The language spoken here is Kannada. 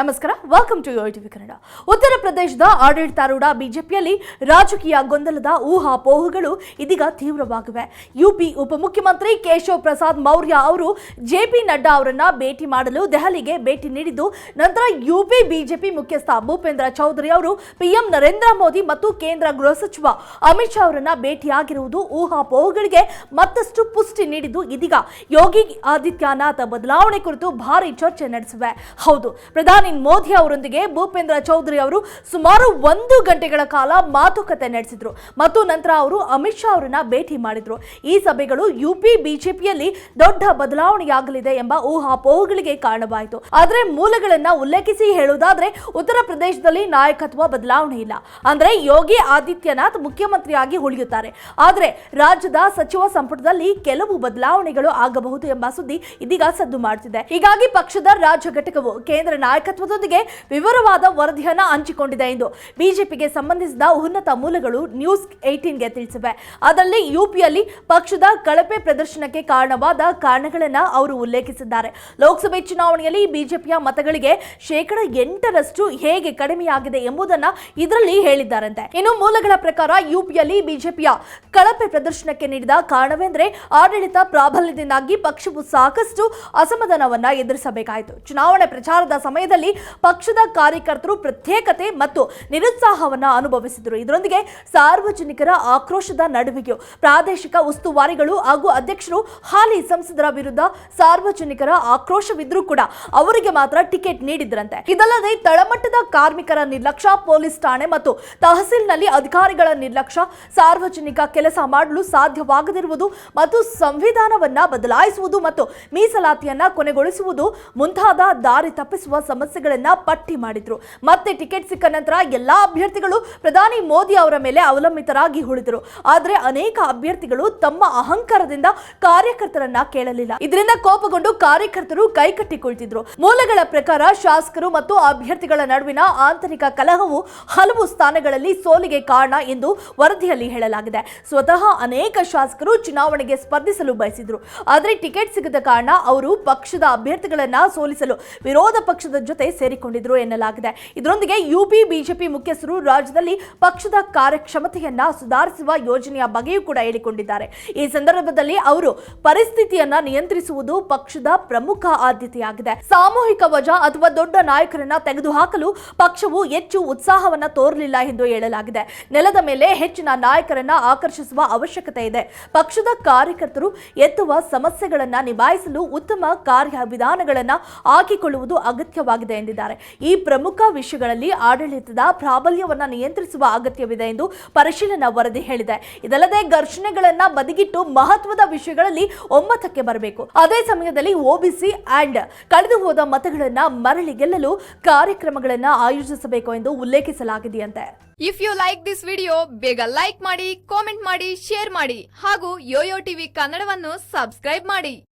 ನಮಸ್ಕಾರ ವೆಲ್ಕಮ್ ಟು ಟಿವಿ ಕನ್ನಡ. ಉತ್ತರ ಪ್ರದೇಶದ ಆಡಳಿತಾರೂಢ ಬಿಜೆಪಿಯಲ್ಲಿ ರಾಜಕೀಯ ಗೊಂದಲದ ಊಹಾಪೋಹಗಳು ಇದೀಗ ತೀವ್ರವಾಗಿವೆ. ಯುಪಿ ಉಪಮುಖ್ಯಮಂತ್ರಿ ಕೇಶವ್ ಪ್ರಸಾದ್ ಮೌರ್ಯ ಅವರು ಜೆಪಿ ನಡ್ಡಾ ಅವರನ್ನ ಭೇಟಿ ಮಾಡಲು ದೆಹಲಿಗೆ ಭೇಟಿ ನೀಡಿದ್ದು, ನಂತರ ಯುಪಿ ಬಿಜೆಪಿ ಮುಖ್ಯಸ್ಥ ಭೂಪೇಂದ್ರ ಚೌಧರಿ ಅವರು ಪಿಎಂ ನರೇಂದ್ರ ಮೋದಿ ಮತ್ತು ಕೇಂದ್ರ ಗೃಹ ಸಚಿವ ಅಮಿತ್ ಶಾ ಅವರನ್ನ ಭೇಟಿಯಾಗಿರುವುದು ಊಹಾಪೋಹಗಳಿಗೆ ಮತ್ತಷ್ಟು ಪುಷ್ಟಿ ನೀಡಿದ್ದು ಇದೀಗ ಯೋಗಿ ಆದಿತ್ಯನಾಥ್ ಬದಲಾವಣೆ ಕುರಿತು ಭಾರಿ ಚರ್ಚೆ ನಡೆಸಿವೆ. ಹೌದು, ಪ್ರಧಾನಿ ಮೋದಿ ಅವರೊಂದಿಗೆ ಭೂಪೇಂದ್ರ ಚೌಧರಿ ಅವರು ಸುಮಾರು ಒಂದು ಗಂಟೆಗಳ ಕಾಲ ಮಾತುಕತೆ ನಡೆಸಿದ್ರು. ಮತ್ತು ನಂತರ ಅವರು ಅಮಿತ್ ಶಾ ಅವರನ್ನ ಭೇಟಿ ಮಾಡಿದ್ರು. ಈ ಸಭೆಗಳು ಯುಪಿ, ಬಿಜೆಪಿಯಲ್ಲಿ ದೊಡ್ಡ ಬದಲಾವಣೆಯಾಗಲಿದೆ ಎಂಬ ಊಹಾಪೋಹಗಳಿಗೆ ಕಾರಣವಾಯಿತು. ಆದರೆ ಮೂಲಗಳನ್ನ ಉಲ್ಲೇಖಿಸಿ ಹೇಳುವುದಾದ್ರೆ, ಉತ್ತರ ಪ್ರದೇಶದಲ್ಲಿ ನಾಯಕತ್ವ ಬದಲಾವಣೆ ಇಲ್ಲ. ಅಂದ್ರೆ ಯೋಗಿ ಆದಿತ್ಯನಾಥ್ ಮುಖ್ಯಮಂತ್ರಿಯಾಗಿ ಉಳಿಯುತ್ತಾರೆ. ಆದರೆ ರಾಜ್ಯದ ಸಚಿವ ಸಂಪುಟದಲ್ಲಿ ಕೆಲವು ಬದಲಾವಣೆಗಳು ಆಗಬಹುದು ಎಂಬ ಸುದ್ದಿ ಇದೀಗ ಸದ್ದು ಮಾಡುತ್ತಿದೆ ಹೀಗಾಗಿ ಪಕ್ಷದ ರಾಜ್ಯ ಘಟಕವು ಕೇಂದ್ರ ನಾಯಕತ್ವದೊಂದಿಗೆ ವಿವರವಾದ ವರದಿಯನ್ನು ಹಂಚಿಕೊಂಡಿದೆ ಎಂದು ಬಿಜೆಪಿಗೆ ಸಂಬಂಧಿಸಿದ ಉನ್ನತ ಮೂಲಗಳು ನ್ಯೂಸ್ ಏಟೀನ್ಗೆ ತಿಳಿಸಿವೆ. ಅದರಲ್ಲಿ ಯುಪಿಯಲ್ಲಿ ಪಕ್ಷದ ಕಳಪೆ ಪ್ರದರ್ಶನಕ್ಕೆ ಕಾರಣವಾದ ಕಾರಣಗಳನ್ನು ಅವರು ಉಲ್ಲೇಖಿಸಿದ್ದಾರೆ. ಲೋಕಸಭೆ ಚುನಾವಣೆಯಲ್ಲಿ ಬಿಜೆಪಿಯ ಮತಗಳಿಗೆ ಶೇಕಡ ಎಂಟರಷ್ಟು ಹೇಗೆ ಕಡಿಮೆಯಾಗಿದೆ ಎಂಬುದನ್ನ ಇದರಲ್ಲಿ ಹೇಳಿದ್ದಾರಂತೆ. ಇನ್ನು ಮೂಲಗಳ ಪ್ರಕಾರ ಯುಪಿಯಲ್ಲಿ ಬಿಜೆಪಿಯ ಕಳಪೆ ಪ್ರದರ್ಶನಕ್ಕೆ ನೀಡಿದ ಕಾರಣವೆಂದರೆ ಆಡಳಿತ ಪ್ರಾಬಲ್ಯದಿಂದಾಗಿ ಪಕ್ಷವು ಸಾಕಷ್ಟು ಅಸಮಾಧಾನವನ್ನು ಎದುರಿಸಬೇಕಾಯಿತು. ಚುನಾವಣೆ ಪ್ರಚಾರದ ಸಮಯದಲ್ಲಿ ಪಕ್ಷದ ಕಾರ್ಯಕರ್ತರು ಪ್ರತ್ಯೇಕತೆ ಮತ್ತು ನಿರುತ್ಸಾಹವನ್ನು ಅನುಭವಿಸಿದರು. ಇದರೊಂದಿಗೆ ಸಾರ್ವಜನಿಕರ ಆಕ್ರೋಶದ ನಡುವೆಯೂ ಪ್ರಾದೇಶಿಕ ಉಸ್ತುವಾರಿಗಳು ಹಾಗೂ ಅಧ್ಯಕ್ಷರು ಹಾಲಿ ಸಂಸದರ ವಿರುದ್ಧ ಸಾರ್ವಜನಿಕರ ಆಕ್ರೋಶವಿದ್ರೂ ಕೂಡ ಅವರಿಗೆ ಮಾತ್ರ ಟಿಕೆಟ್ ನೀಡಿದ್ರಂತೆ. ಇದಲ್ಲದೆ ತಳಮಟ್ಟದ ಕಾರ್ಮಿಕರ ನಿರ್ಲಕ್ಷ್ಯ ಪೊಲೀಸ್ ಠಾಣೆ ಮತ್ತು ತಹಸೀಲ್ನಲ್ಲಿ ಅಧಿಕಾರಿಗಳ ನಿರ್ಲಕ್ಷ್ಯ ಸಾರ್ವಜನಿಕ ಕೆಲಸ ಮಾಡಲು ಸಾಧ್ಯವಾಗದಿರುವುದು ಮತ್ತು ಸಂವಿಧಾನವನ್ನ ಬದಲಾಯಿಸುವುದು ಮತ್ತು ಮೀಸಲಾತಿಯನ್ನ ಕೊನೆಗೊಳಿಸುವುದು ಮುಂತಾದ ದಾರಿ ತಪ್ಪಿಸುವ ಸಮಸ್ಯೆಗಳನ್ನ ಪಟ್ಟಿ ಮಾಡಿದ್ರು. ಮತ್ತೆ ಟಿಕೆಟ್ ಸಿಕ್ಕ ನಂತರ ಎಲ್ಲಾ ಅಭ್ಯರ್ಥಿಗಳು ಪ್ರಧಾನಿ ಮೋದಿ ಅವರ ಮೇಲೆ ಅವಲಂಬಿತರಾಗಿ ಉಳಿದರು. ಆದರೆ ಅನೇಕ ಅಭ್ಯರ್ಥಿಗಳು ತಮ್ಮ ಅಹಂಕಾರದಿಂದ ಕಾರ್ಯಕರ್ತರನ್ನ ಕೇಳಲಿಲ್ಲ. ಇದರಿಂದ ಕೋಪಗೊಂಡು ಕಾರ್ಯಕರ್ತರು ಕೈಕಟ್ಟಿಕೊಳ್ತಿದ್ರು. ಮೂಲಗಳ ಪ್ರಕಾರ ಶಾಸಕರು ಮತ್ತು ಅಭ್ಯರ್ಥಿಗಳ ನಡುವಿನ ಆಂತರಿಕ ಕಲಹವು ಹಲವು ಸ್ಥಾನಗಳಲ್ಲಿ ಸೋಲಿಗೆ ಕಾರಣ ಎಂದು ವರದಿಯಲ್ಲಿ ಹೇಳಲಾಗಿದೆ. ಸ್ವತಃ ಅನೇಕ ಶಾಸಕರು ಚುನಾವಣೆಗೆ ಸ್ಪರ್ಧಿಸಲು ಬಯಸಿದ್ರು. ಆದರೆ ಟಿಕೆಟ್ ಸಿಗದ ಕಾರಣ ಅವರು ಪಕ್ಷದ ಅಭ್ಯರ್ಥಿಗಳನ್ನ ಸೋಲಿಸಲು ವಿರೋಧ ಪಕ್ಷದ ಜೊತೆ ಸೇರಿಕೊಂಡಿದ್ರು ಎನ್ನಲಾಗಿದೆ. ಇದರೊಂದಿಗೆ ಯುಪಿ, ಬಿಜೆಪಿ ಮುಖ್ಯಸ್ಥರು ರಾಜ್ಯದಲ್ಲಿ ಪಕ್ಷದ ಕಾರ್ಯಕ್ಷಮತೆಯನ್ನ ಸುಧಾರಿಸುವ ಯೋಜನೆಯ ಬಗ್ಗೆಯೂ ಕೂಡ ಹೇಳಿಕೊಂಡಿದ್ದಾರೆ. ಈ ಸಂದರ್ಭದಲ್ಲಿ ಅವರು ಪರಿಸ್ಥಿತಿಯನ್ನ ನಿಯಂತ್ರಿಸುವುದು ಪಕ್ಷದ ಪ್ರಮುಖ ಆದ್ಯತೆಯಾಗಿದೆ. ಸಾಮೂಹಿಕ ವಜಾ ಅಥವಾ ದೊಡ್ಡ ನಾಯಕರನ್ನ ತೆಗೆದುಹಾಕಲು ಪಕ್ಷವು ಹೆಚ್ಚು ಉತ್ಸಾಹವನ್ನ ತೋರಲಿಲ್ಲ ಎಂದು ಹೇಳಲಾಗಿದೆ. ನೆಲದ ಮೇಲೆ ಹೆಚ್ಚಿನ ನಾಯಕರನ್ನ ಆಕರ್ಷಿಸುವ ಅವಶ್ಯಕತೆ ಇದೆ. ಪಕ್ಷದ ಕಾರ್ಯಕರ್ತರು ಎತ್ತುವ ಸಮಸ್ಯೆಗಳನ್ನ ನಿಭಾಯಿಸಲು ಉತ್ತಮ ಕಾರ್ಯವಿಧಾನಗಳನ್ನ ಹಾಕಿಕೊಳ್ಳುವುದು ಅಗತ್ಯವಾಗಿದೆ. ಎಂದಿದ್ದಾರೆ. ಈ ಪ್ರಮುಖ ವಿಷಯಗಳಲ್ಲಿ ಆಡಳಿತದ ಪ್ರಾಬಲ್ಯವನ್ನು ನಿಯಂತ್ರಿಸುವ ಅಗತ್ಯವಿದೆ ಎಂದು ಪರಿಶೀಲನಾ ವರದಿ ಹೇಳಿದೆ. ಇದಲ್ಲದೆ ಘರ್ಷಣೆಗಳನ್ನ ಬದಿಗಿಟ್ಟು ಮಹತ್ವದ ವಿಷಯಗಳಲ್ಲಿ ಒಮ್ಮತಕ್ಕೆ ಬರಬೇಕು. ಅದೇ ಸಮಯದಲ್ಲಿ ಒಬಿಸಿ ಅಂಡ್ ಕಳೆದು ಹೋದ ಮತಗಳನ್ನ ಮರಳಿ ಗೆಲ್ಲಲು ಕಾರ್ಯಕ್ರಮಗಳನ್ನ ಆಯೋಜಿಸಬೇಕು ಎಂದು ಉಲ್ಲೇಖಿಸಲಾಗಿದೆಯಂತೆ. If you like this video ಬೇಗ ಲೈಕ್ ಮಾಡಿ ಕಾಮೆಂಟ್ ಮಾಡಿ ಶೇರ್ ಮಾಡಿ ಹಾಗೂ ಯೋಯೋ ಟಿವಿ ಕನ್ನಡವನ್ನು ಸಬ್ಸ್ಕ್ರೈಬ್ ಮಾಡಿ.